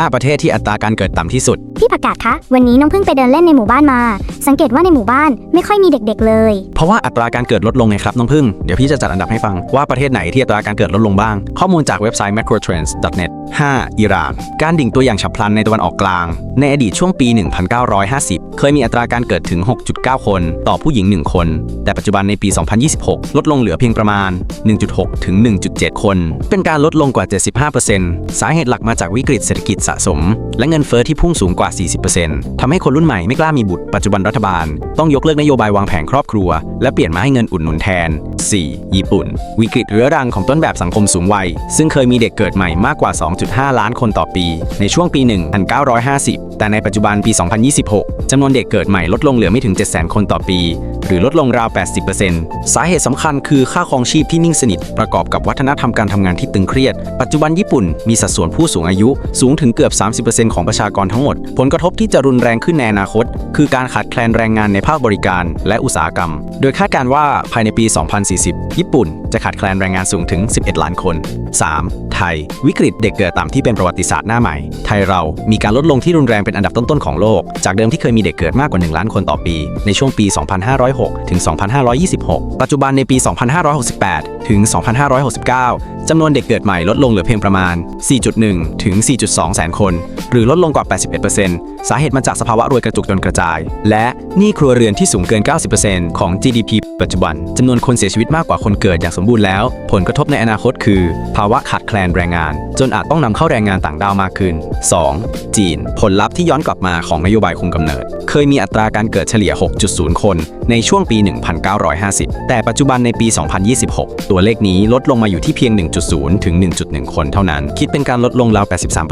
5 ประเทศที่อัตราการเกิดต่ำที่สุด พี่ผักกาดคะ วันนี้น้องเพิ่งไปเดินเล่นในหมู่บ้านมา สังเกตว่าในหมู่บ้านไม่ค่อยมีเด็กๆเลย เพราะว่าอัตราการเกิดลดลงไงครับ น้องพึ่ง เดี๋ยวพี่จะจัดอันดับให้ฟังว่าประเทศไหนที่อัตราการเกิดลดลงบ้าง ข้อมูลจากเว็บไซต์ macrotrends.net 5. อิหร่าน การดิ่งตัวอย่างฉับพลันในตะวันออกกลาง ในอดีตช่วงปี 1950 เคยมีอัตราการเกิดถึง 6.9 คน ต่อผู้หญิง 1 คน แต่ปัจจุบันในปี 2026 ลดลงเหลือเพียงประมาณ 1.6 ถึง 1.7 คน เป็นการลดลงกว่า 75%สาเหตุหลักมาจากวิกฤตเศรษฐกิจสะสม และเงินเฟ้อที่พุ่งสูงกว่า40%ทำให้คนรุ่นใหม่ไม่กล้ามีบุตรปัจจุบันรัฐบาล ต้องยกเลิกนโยบายวางแผนครอบครัว และเปลี่ยนมาให้เงินอุดหนุนแทน 4. ญี่ปุ่น วิกฤตเรื้อรังของต้นแบบสังคมสูงวัย ซึ่งเคยมีเด็กเกิดใหม่มากกว่า 2.5 ล้านคนต่อปี ในช่วงปี 1950 แต่ในปัจจุบันปี 2026 จำนวนเด็กเกิดใหม่ลดลงเหลือไม่ถึง 700,000 คนต่อปี หรือลดลงราว 80%สาเหตุสำคัญคือค่าครองชีพที่นิ่งสนิท ประกอบกับวัฒนธรรมการทำงานที่ตึงเครียด ปัจจุบันญี่ปุ่นมีสัดส่วนผู้สูงอายุสูงถึงเกือบ 30%ของประชากรทั้งหมดผลกระทบที่จะรุนแรงขึ้นในอนาคต คือการขาดแคลนแรงงานในภาคบริการและอุตสาหกรรม โดยคาดการว่าภายในปี 2040 ญี่ปุ่น จะขาดแคลนแรงงานสูงถึง 11 ล้านคน 3. ไทย วิกฤตเด็กเกิดต่ำที่เป็นประวัติศาสตร์หน้าใหม่ ไทยเรามีการลดลงที่รุนแรงเป็นอันดับต้นๆของโลก จากเดิมที่เคยมีเด็กเกิดมากกว่า 1 ล้านคนต่อปี ในช่วงปี 2506 ถึง 2526 ปัจจุบันในปี 2568 ถึง 2569 จำนวนเด็กเกิดใหม่ลดลงเหลือเพียงประมาณ 4.1 ถึง 4.2 แสนคน หรือลดลงกว่า 81%สาเหตุมาจากสภาวะรวยกระจุกจนกระจาย และหนี้ครัวเรือนที่สูงเกิน 90%ของ GDP ปัจจุบันจำนวนคนเสียชีวิตมากกว่าคนเกิดอย่างสมบูรณ์แล้ว ผลกระทบในอนาคตคือ ภาวะขาดแคลนแรงงาน จนอาจต้องนำเข้าแรงงานต่างด้าวมากขึ้น 2. จีน ผลลัพธ์ที่ย้อนกลับมาของนโยบายคุมกำเนิด เคยมีอัตราการเกิดเฉลี่ย 6.0 คนในช่วงปี 1950 แต่ปัจจุบันในปี 2026 ตัวเลขนี้ลดลงมาอยู่ที่เพียง 1.0 ถึง 1.1 คนเท่านั้น คิดเป็นการลดลงราว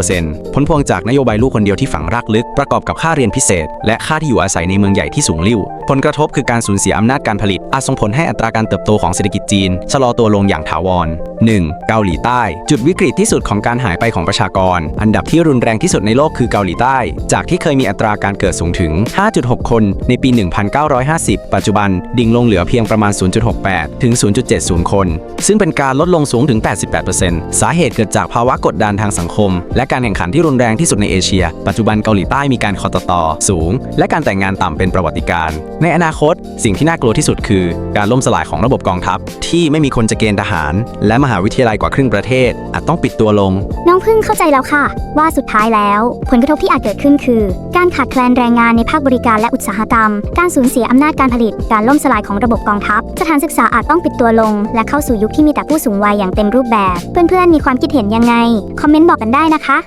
83%ผลพวงจากนโยบายลูกคนเดียวที่ฝังรากลึก ประกอบกับค่าเรียนพิเศษ และค่าที่อยู่อาศัยในเมืองใหญ่ที่สูงลิ่ว ผลกระทบคือการสูญเสียอำนาจการผลิต อาจส่งผลให้อัตราการเติบโตของเศรษฐกิจจีนชะลอตัวลงอย่างถาวร 1. เกาหลีใต้ จุดวิกฤตที่สุดของการหายไปของประชากร อันดับที่รุนแรงที่สุดในโลกคือเกาหลีใต้ จากที่เคยมีอัตราการเกิดสูงถึง 5.6 คนในปี 1950ปัจจุบันดิ่งลงเหลือเพียงประมาณ 0.68 ถึง 0.70 คน ซึ่งเป็นการลดลงสูงถึง 88%สาเหตุเกิดจากภาวะกดดันทางสังคม และการแข่งขันที่รุนแรงที่สุดในเอเชีย ปัจจุบันเกาหลีใต้มีการคอตตอสูง และการแต่งงานต่ำเป็นประวัติการ ในอนาคต สิ่งที่น่ากลัวที่สุดคือ การล่มสลายของระบบกองทัพ ที่ไม่มีคนจะเกณฑ์ทหาร และมหาวิทยาลัยกว่าครึ่งประเทศ อาจต้องปิดตัวลง น้องพิ่งเข้าใจแล้วค่ะ ว่าสุดท้ายแล้ว ผลกระทบที่อาจเกิดขึ้นคือ การขาดแคลนแรงงานในภาคบริการและอุตสาหกรรม การสูญเสียอำนาจการผลิต การล่มสลายของระบบกองทัพ สถานศึกษาอาจต้องปิดตัวลง และเข้าสู่ยุคที่มีแต่ผู้สูงวัยอย่างเต็มรูปแบบ เพื่อนๆมีความคิดเห็นยังไง คอมเมนต์บอกกันได้นะคะ